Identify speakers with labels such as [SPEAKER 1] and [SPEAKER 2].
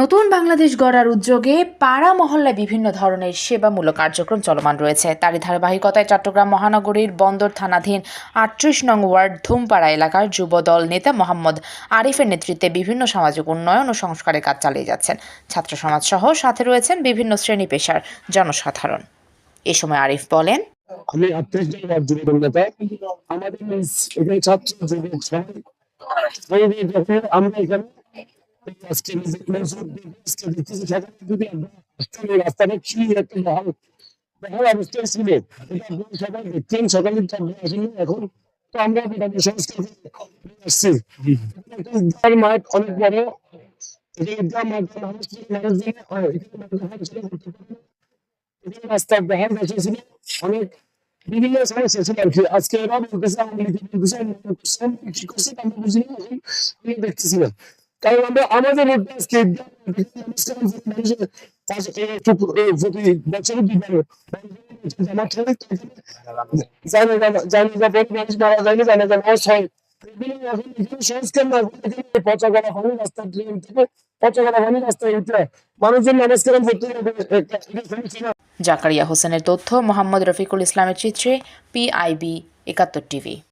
[SPEAKER 1] নতুন বাংলাদেশ গড়ার উদ্যোগে পাড়া মহল্লায় বিভিন্ন ধরনের সেবামূলক কার্যক্রম চলমান রয়েছে। তারই ধারাবাহিকতায় চট্টগ্রাম মহানগরীর বন্দর থানাধীন আটত্রিশ নং ওয়ার্ড ধুমপাড়া এলাকার যুব দল নেতা মোহাম্মদ আরিফের নেতৃত্বে বিভিন্ন সামাজিক উন্নয়ন ও সংস্কারের কাজ চালিয়ে যাচ্ছেন। ছাত্র সমাজ সহ সাথে রয়েছেন বিভিন্ন শ্রেণি পেশার জনসাধারণ। এ সময় আরিফ বলেন,
[SPEAKER 2] আমি নেতা। আমাদের এখানে এই আজকে নিজেদের আজকে দেখতেছি সেখানে যদি আমরা আসলে রাস্তাটা কি একটা মহাল মহাল অবস্থায় ছিল এটা আপনারা সবাই দেখছেন সকালে চাকরি আসেন এখন তো আমরা এটা সংস্কার করে নিয়ে আসছি একটা ঈদগাহ মাঠ অনেক বড় এই ঈদগাহ মাঠ মানুষ মানুষ দিয়ে হয় এখানে মানুষ ছিল ঘুরতে পারে না। এখানে রাস্তার দেখার বসেছিল অনেক বিভিন্ন সমস্যা ছিল আর কি আজকে এরা বলতেছে আমি লিখে বলতেছে আমি করছি, আমি কি করছি আমি বুঝি না এখন আমি দেখতেছিলাম কারণ আমরা আমাদের হবে
[SPEAKER 1] জাকারিয়া হোসেনের তথ্য মোহাম্মদ রফিকুল ইসলামের চিত্রে পিআইবি একাত্তর টিভি।